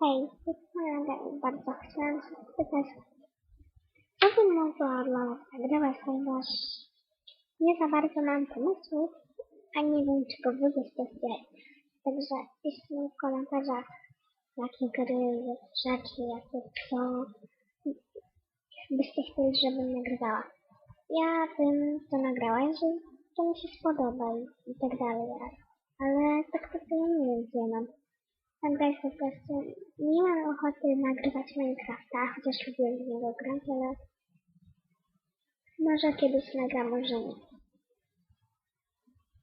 Hej, pomagam bardzo. Chciałam się spytać, co bym mogła dla nas nagrywać, ponieważ nie za bardzo mam pomysłów, a nie wiem, czego wy byście. Także mi w komentarzach, jakie gry, rzeczy, jakie co byście chcieli, żebym nagrywała. Ja bym to nagrała, jeżeli to mi się spodoba i, i tak dalej. Ale tak to ja nie wiem, gdzie mam nagrać po prostu. Nie mam ochoty nagrywać Minecrafta, chociaż lubię w niego grać, ale może kiedyś nagram, może nie.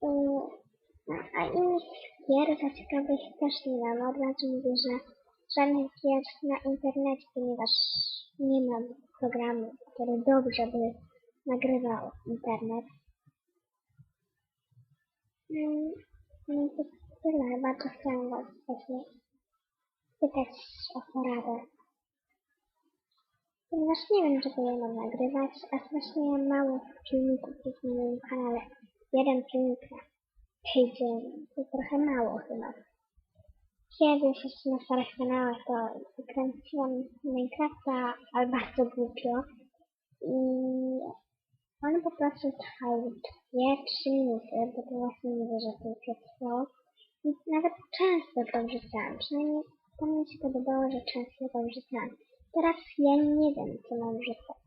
No, a innych gier za też nie mam. Od razu mówię, że żadnych gier na internecie, ponieważ nie mam programu, który dobrze by nagrywał internet. Mm, No i to tyle. Bardzo chciałam Was właśnie spytać o poradę. Ponieważ nie wiem, czego ja mam nagrywać, a strasznie mało filmików jest na moim kanale. Jeden filmik na tydzień. To trochę mało chyba. Kiedyś jeszcze na starych kanałach to kręciłam Minecrafta, ale bardzo głupio. I one po prostu trwały 2-3 minuty, bo to właśnie nie wiem, że to trwało. Nawet często to wrzucałam. Przynajmniej to mi się podobało, że często to wrzucałam. Teraz ja nie wiem, co mam wrzucać.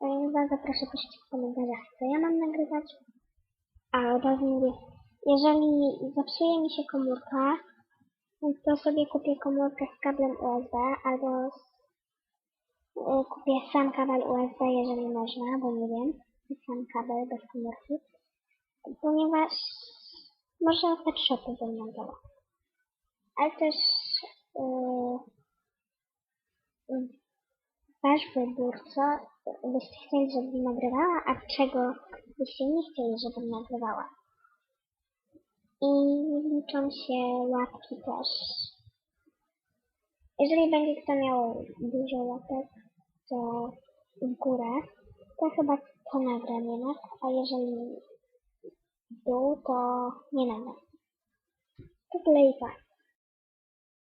Więc was zaproszę piszcie w komentarzach, co ja mam nagrywać. A od razu mówię, jeżeli zepsuje mi się komórka, to sobie kupię komórkę z kablem USB albo z, y, kupię sam kabel USB, jeżeli można, bo nie wiem, sam kabel bez komórki, ponieważ pet shopy wymontować. Ale też yy, yy, wasz wybór, co byście chcieli, żebym nagrywała, a czego byście nie chcieli, żebym nagrywała. I liczą się łapki też. Jeżeli będzie kto miał dużo łapek, to w górę, to chyba to nagram jednak, a jeżeli w dół, to nie nagram. To tyle i tak.